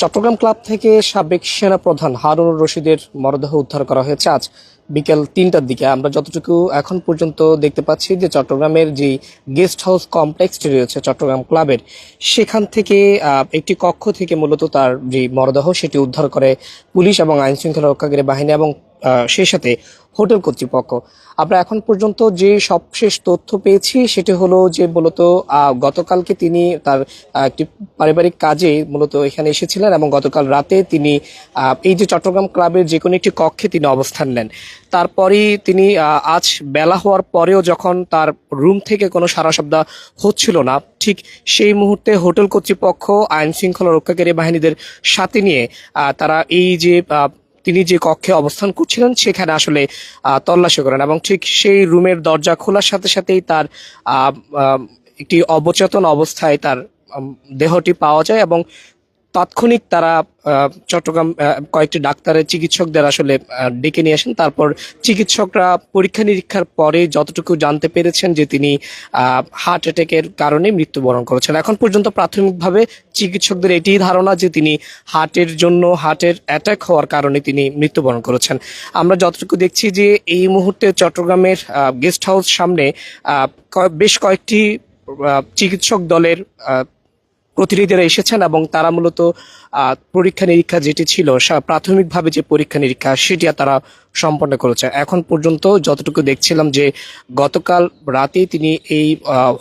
Chittagong club থেকে সাবেক সেনা প্রধান হারুনুর রশিদের মরদেহ উদ্ধার করা হয়েছে আজ বিকেল তিনটার দিকে। আমরা যতটুকু এখন পর্যন্ত দেখতে পাচ্ছি যে চট্টগ্রামের যে গেস্ট হাউস কমপ্লেক্সটি রয়েছে চট্টগ্রাম ক্লাবের, সেখান থেকে একটি কক্ষ থেকে মূলত তার যে মরদেহ সেটি উদ্ধার করে পুলিশ এবং আইনশৃঙ্খলা রক্ষাকারী বাহিনী এবং সেই সাথে হোটেল কর্তৃপক্ষ। আমরা এখন পর্যন্ত যে সবশেষ তথ্য পেয়েছি, সেটি হলো যে মূলত গতকালকে তিনি তার একটি পারিবারিক কাজে মূলত এখানে এসেছিলেন এবং গতকাল রাতে তিনি এই যে চট্টগ্রাম ক্লাবের যে কোনো একটি কক্ষে তিনি অবস্থান নেন। তারপরেই তিনি আজ বেলা হওয়ার পরেও যখন তার রুম থেকে কোনো সারা শব্দ হচ্ছিল না, ঠিক সেই মুহূর্তে হোটেল কর্তৃপক্ষ আইন শৃঙ্খলা রক্ষাকারী বাহিনীদের সাথে নিয়ে তারা এই যে তিনি যে কক্ষে অবস্থান করছিলেন, সেখানে আসলে তল্লাশি করেন এবং ঠিক সেই রুমের দরজা খোলার সাথে সাথেই তার একটি অবচেতন অবস্থায় তার দেহটি পাওয়া যায় এবং তাৎক্ষণিক তারা চট্টগ্রাম কয়েকটি ডাক্তারের চিকিৎসকদের আসলে ডেকে নিয়ে আসেন। তারপর চিকিৎসকরা পরীক্ষা নিরীক্ষার পরে যতটুকু জানতে পেরেছেন যে তিনি হার্ট অ্যাটাকের কারণে মৃত্যুবরণ করেছেন। এখন পর্যন্ত প্রাথমিকভাবে চিকিৎসকদের এটি ধারণা যে তিনি হার্টের জন্য, হার্টের অ্যাটাক হওয়ার কারণে তিনি মৃত্যুবরণ করেছেন। আমরা যতটুকু দেখছি যে এই মুহূর্তে চট্টগ্রামের গেস্ট হাউস সামনে বেশ কয়েকটি চিকিৎসক দলের প্রতিনিধিরা এসেছেন এবং তারা মূলত পরীক্ষা নিরীক্ষা যেটি ছিল প্রাথমিকভাবে যে পরীক্ষা নিরীক্ষা সেটি তারা সম্পন্ন করেছে। এখন পর্যন্ত যতটুকু দেখছিলাম যে গতকাল রাতেই তিনি এই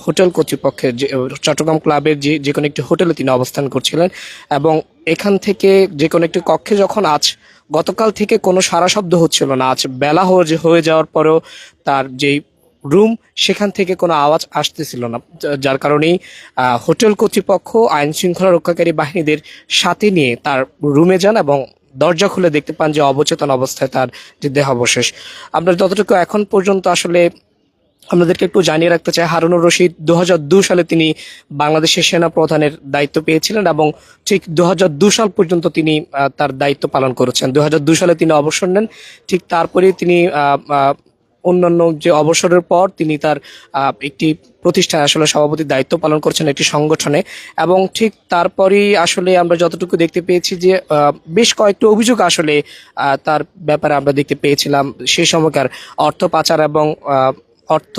হোটেল কর্তৃপক্ষের যে, চট্টগ্রাম ক্লাবের যে যে কোনো একটি হোটেলে তিনি অবস্থান করছিলেন এবং এখান থেকে যে কোনো একটি কক্ষে যখন আজ, গতকাল থেকে কোনো সারা শব্দ হচ্ছিল না। আজ বেলা হয়ে যাওয়ার পরেও তার যেই রুম সেখান থেকে কোনো আওয়াজ আসতেছিল না। যার কারণেই হোটেল কর্তৃপক্ষ, আইন শৃঙ্খলা রক্ষাকারী বাহিনীদের সাথে নিয়ে তার রুমে যান এবং দরজা খুলে দেখতে পান যে অবচেতন অবস্থায় তার যে দেহাবশেষ। আমরা যতটুকু এখন পর্যন্ত আসলে আপনাদেরকে একটু জানিয়ে রাখতে চাই, হারুনুর রশিদ দু সালে তিনি বাংলাদেশের সেনা প্রধানের দায়িত্ব পেয়েছিলেন এবং ঠিক দু সাল পর্যন্ত তিনি তার দায়িত্ব পালন করেছেন। দু সালে তিনি অবসর নেন, ঠিক তারপরে তিনি অন্যান্য যে অবসরের পর তিনি তার একটি প্রতিষ্ঠান আসলে সভাপতির দায়িত্ব পালন করছেন একটি সংগঠনে এবং ঠিক তারপরই আসলে আমরা যতটুকু দেখতে পেয়েছি যে বেশ কয়েকটি অভিযোগ আসলে তার ব্যাপারে আমরা দেখতে পেয়েছিলাম। সেই সময়কার অর্থ পাচার এবং অর্থ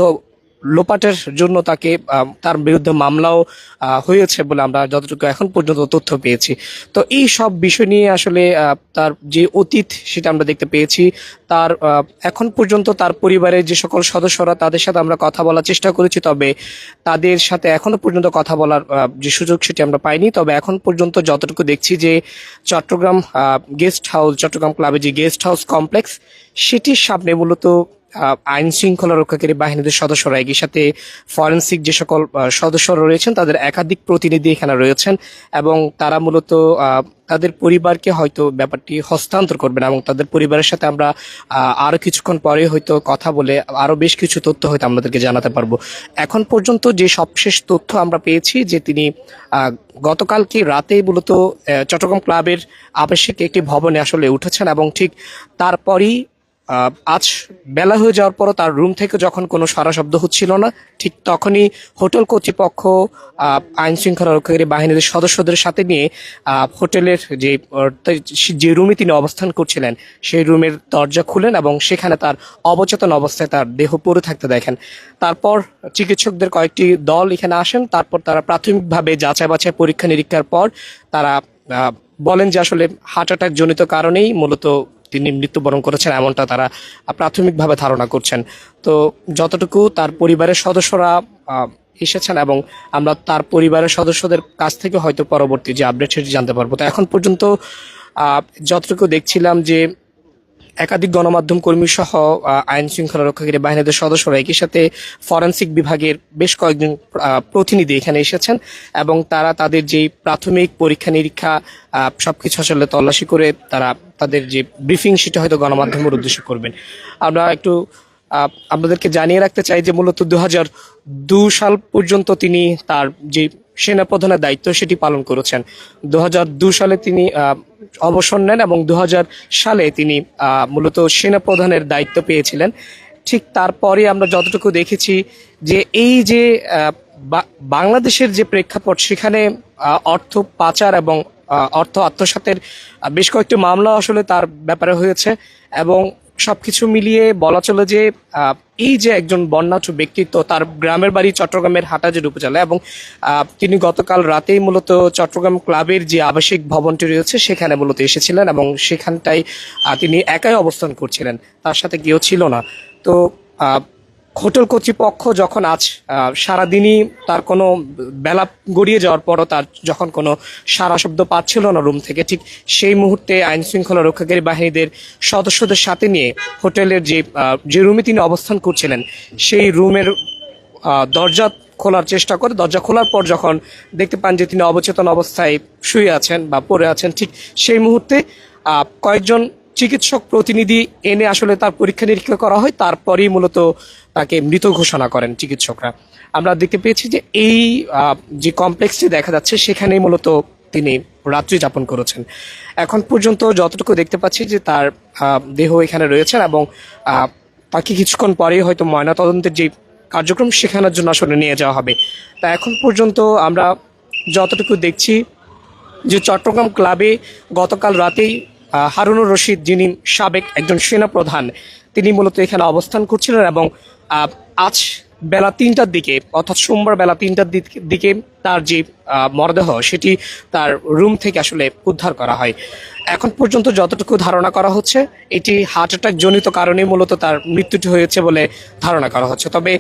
লোপাটের জন্য তাকে তার বিরুদ্ধে মামলাও হয়েছে বলে আমরা যতটুকু এখন পর্যন্ত তথ্য পেয়েছি। তো এই সব বিষয় নিয়ে আসলে তার যে অতীত সেটা আমরা দেখতে পেয়েছি। তার এখন পর্যন্ত তার পরিবারের যে সকল সদস্যরা তাদের সাথে আমরা কথা বলার চেষ্টা করেছি, তবে তাদের সাথে এখনও পর্যন্ত কথা বলার যে সুযোগ সেটি আমরা পাইনি। তবে এখন পর্যন্ত যতটুকু দেখছি যে চট্টগ্রাম গেস্ট হাউস চট্টগ্রাম ক্লাবে যে গেস্ট হাউস কমপ্লেক্স সেটির সামনে মূলত আইন শৃঙ্খলা রক্ষাকারী বাহিনীদের সদস্যরা একই সাথে ফরেন্সিক যে সকল সদস্যরা রয়েছেন তাদের একাধিক প্রতিনিধি এখানে রয়েছেন এবং তারা মূলত তাদের পরিবারকে হয়তো ব্যাপারটি হস্তান্তর করবেন এবং তাদের পরিবারের সাথে আমরা আহ, আরও কিছুক্ষণ পরে হয়তো কথা বলে আরও বেশ কিছু তথ্য হয়তো আমাদেরকে জানাতে পারব। এখন পর্যন্ত যে সবশেষ তথ্য আমরা পেয়েছি যে তিনি গতকালকে রাতে মূলত চট্টগ্রাম ক্লাবের আবাসিক একটি ভবনে আসলে উঠেছেন এবং ঠিক তারপরই আজ বেলা হয়ে যাওয়ার পরও তার রুম থেকে যখন কোনো সারা শব্দ হচ্ছিল না, ঠিক তখনই হোটেল কর্তৃপক্ষ আইন শৃঙ্খলা রক্ষাকারী বাহিনীর সদস্যদের সাথে নিয়ে হোটেলের যে যে রুমে তিনি অবস্থান করছিলেন, সেই রুমের দরজা খুলেন এবং সেখানে তার অবচেতন অবস্থায় তার দেহ পড়ে থাকতে দেখেন। তারপর চিকিৎসকদের কয়েকটি দল এখানে আসেন, তারপর তারা প্রাথমিকভাবে যাচাই বাছাই পরীক্ষা নিরীক্ষার পর তারা বলেন যে আসলে হার্ট অ্যাটাক জনিত কারণেই মূলত তিনি মৃত্যুবরণ করেছেন, এমনটা তারা প্রাথমিকভাবে ধারণা করছেন। তো যতটুকু তার পরিবারের সদস্যরা এসেছেন এবং আমরা তার পরিবারের সদস্যদের কাছ থেকে হয়তো পরবর্তী যে আপডেট সেটি জানতে পারব। তো এখন পর্যন্ত যতটুকু দেখছিলাম যে একাধিক গণমাধ্যম কর্মী সহ আইন শৃঙ্খলা রক্ষাকারী বাহিনীদের সদস্যরা একই সাথে ফরেন্সিক বিভাগের বেশ কয়েকজন প্রতিনিধি এখানে এসেছেন এবং তারা তাদের যে প্রাথমিক পরীক্ষা নিরীক্ষা সবকিছু আসলে তল্লাশি করে তারা তাদের যে ব্রিফিং সেটা হয়তো গণমাধ্যমের উদ্দেশ্য করবেন। আমরা একটু আপনাদেরকে জানিয়ে রাখতে চাই যে মূলত দু সাল পর্যন্ত তিনি তার যে সেনা প্রধানের দায়িত্ব সেটি পালন করেছেন। দু সালে তিনি অবসর নেন এবং দু হাজার সালে তিনি মূলত সেনা প্রধানের দায়িত্ব পেয়েছিলেন। ঠিক তারপরে আমরা যতটুকু দেখেছি যে এই যে বাংলাদেশের যে প্রেক্ষাপট সেখানে অর্থ পাচার এবং অর্থ আত্মসাতের বেশ কয়েকটি মামলা আসলে তার ব্যাপারে হয়েছে এবং সবকিছু মিলিয়ে বলা চলে যে এই যে একজন বন্যাঢ্য ব্যক্তিত্ব তার গ্রামের বাড়ি চট্টগ্রামের হাটাজের উপজেলা এবং তিনি গতকাল রাতেই মূলত চট্টগ্রাম ক্লাবের যে আবাসিক ভবনটি রয়েছে সেখানে মূলত এসেছিলেন এবং সেখানটাই তিনি একাই অবস্থান করছিলেন। তার সাথে কেউ ছিল না। তো হোটেল কর্তৃপক্ষ যখন আজ সারাদিনই তার কোনো বেলা গড়িয়ে যাওয়ার পরও তার যখন কোনো সারা শব্দ পাচ্ছিল না রুম থেকে, ঠিক সেই মুহূর্তে আইন শৃঙ্খলা রক্ষাকারী বাহিনীদের সদস্যদের সাথে নিয়ে হোটেলের যে যে রুমে তিনি অবস্থান করছিলেন, সেই রুমের দরজা খোলার চেষ্টা করে, দরজা খোলার পর যখন দেখতে পান যে তিনি অবচেতন অবস্থায় শুয়ে আছেন বা পড়ে আছেন, ঠিক সেই মুহূর্তে কয়েকজন চিকিৎসক প্রতিনিধি এনে আসলে তার পরীক্ষা নিরীক্ষা করা হয়, তারপরেই মূলত তাকে মৃত ঘোষণা করেন চিকিৎসকরা। আমরা দেখতে পেয়েছি যে এই যে কমপ্লেক্সটি দেখা যাচ্ছে, সেখানেই মূলত তিনি রাত্রি যাপন করেছেন। এখন পর্যন্ত যতটুকু দেখতে পাচ্ছি যে তার দেহ এখানে রয়েছেন এবং তাকে কিছুক্ষণ পরেই হয়তো ময়নাতদন্তের যে কার্যক্রম শেখানোর জন্য আসলে নিয়ে যাওয়া হবে। তা এখন পর্যন্ত আমরা যতটুকু দেখছি যে চট্টগ্রাম ক্লাবে গতকাল রাতেই হারুনুর রশিদ যিনি সাবেক একজন সেনা প্রধান তিনি মূলত এখানে অবস্থান করছিলেন এবং আজ বেলা তিনটার দিকে, অর্থাৎ সোমবার বেলা তিনটার দিকে তার যে মরদেহ, সেটি তার রুম থেকে আসলে উদ্ধার করা হয়। এখন পর্যন্ত যতটুকু ধারণা করা হচ্ছে, এটি হার্ট অ্যাটাক জনিত কারণে মূলত তার মৃত্যুটি হয়েছে বলে ধারণা করা হচ্ছে। তবে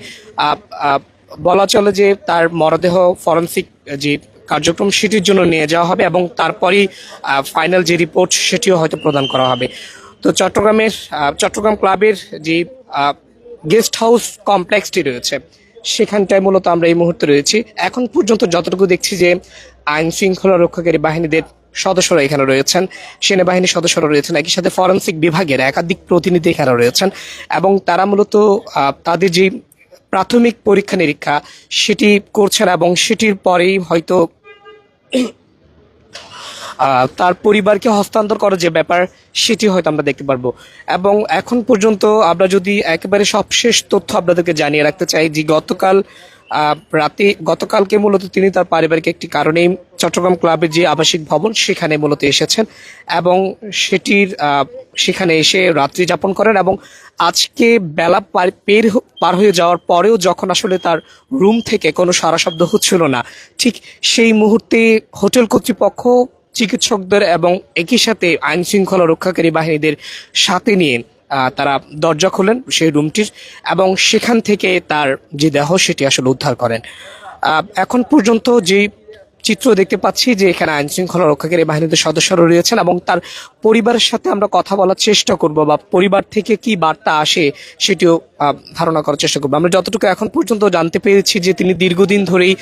বলা চলে যে তার মরদেহ ফরেন্সিক যে কার্যক্রম সেটির জন্য নিয়ে যাওয়া হবে এবং তারপরেই ফাইনাল যে রিপোর্ট সেটিও হয়তো প্রদান করা হবে। তো চট্টগ্রামের চট্টগ্রাম ক্লাবের যে গেস্ট হাউস কমপ্লেক্সটি রয়েছে, সেখানটায় মূলত আমরা এই মুহূর্তে রয়েছি। এখন পর্যন্ত যতটুকু দেখছি যে, আইন শৃঙ্খলা রক্ষাকারী বাহিনীদের সদস্যরা এখানে রয়েছেন, সেনাবাহিনীর সদস্যরা রয়েছেন, একই সাথে ফরেন্সিক বিভাগের একাধিক প্রতিনিধি এখানে রয়েছেন এবং তারা মূলত তাদের যে প্রাথমিক পরীক্ষা নিরীক্ষা সেটি করছেন এবং সেটির পরেই হয়তো তার পরিবারকে হস্তান্তর করার যে ব্যাপার, সেটি হয়তো আমরা দেখতে পারব। এবং এখন পর্যন্ত আমরা যদি একেবারে সবশেষ তথ্য আপনাদেরকে জানিয়ে রাখতে চাই যে গতকাল রাতে গতকালকে মূলত তিনি তার পারিবারিক একটি কারণেই চট্টগ্রাম ক্লাবের যে আবাসিক ভবন সেখানে মূলত এসেছেন এবং সেটির সেখানে এসে রাত্রি যাপন করেন এবং আজকে বেলা পার- পের হয়ে যাওয়ার পরেও যখন আসলে তার রুম থেকে কোনো সারা শব্দ হচ্ছিল না, ঠিক সেই মুহূর্তে হোটেল কর্তৃপক্ষ, চিকিৎসকদের এবং একই সাথে আইন শৃঙ্খলা রক্ষাকারী বাহিনীদের সাথে নিয়ে তারা দরজা খোলেন সেই রুমটির এবং সেখান থেকে তার যে দেহ সেটি আসলে উদ্ধার করেন। এখন পর্যন্ত যে চিত্র দেখতে পাচ্ছি যে এখানে আইন শৃঙ্খলা রক্ষাকারী বাহিনীদের সদস্যরা রয়েছেন এবং তার পরিবারের সাথে আমরা কথা বলার চেষ্টা করব বা পরিবার থেকে কি বার্তা আসে সেটিও ধারণা করার চেষ্টা করব। আমরা যতটুকু এখন পর্যন্ত জানতে পেরেছি যে তিনি দীর্ঘদিন ধরেই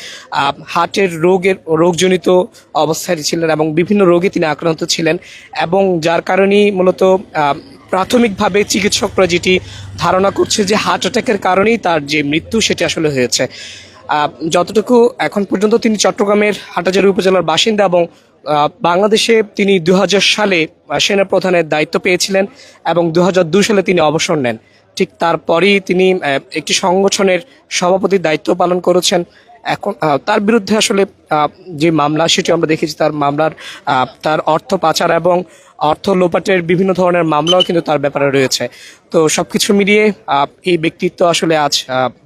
হার্টের রোগের, রোগজনিত অবস্থায় ছিলেন এবং বিভিন্ন রোগে তিনি আক্রান্ত ছিলেন এবং যার কারণেই মূলত প্রাথমিকভাবে চিকিৎসকরা যেটি ধারণা করছে যে হার্ট অ্যাটাকের কারণেই তার যে মৃত্যু সেটি আসলে হয়েছে। যতটুকু এখন পর্যন্ত তিনি চট্টগ্রামের হাটাজারি উপজেলার বাসিন্দা এবং বাংলাদেশে তিনি দু হাজার সালে আহ, সেনা প্রধানের দায়িত্ব পেয়েছিলেন এবং দু হাজার দুই সালে তিনি অবসর নেন। ঠিক তারপরেই তিনি একটি সংগঠনের সভাপতির দায়িত্ব পালন করেছেন। এখন তার বিরুদ্ধে আসলে যে মামলা সেটি আমরা দেখেছি তার মামলার তার অর্থ পাচার এবং অর্থ লোপাটের বিভিন্ন ধরনের মামলাও কিন্তু তার ব্যাপারে রয়েছে। তো সব কিছু মিলিয়ে এই ব্যক্তিত্ব আসলে আজ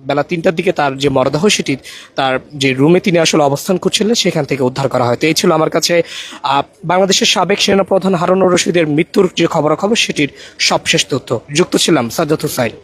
বেলা তিনটার দিকে তার যে মরদেহ সেটি তার যে রুমে তিনি আসলে অবস্থান করছিলেন, সেখান থেকে উদ্ধার করা হয়। তো এই ছিল আমার কাছে বাংলাদেশের সাবেক সেনাপ্রধান হারুনুর রশিদের মৃত্যুর যে খবরাখবর, সেটির সবশেষ তথ্য। যুক্ত ছিলাম সাজ্জাদ হুসাইন।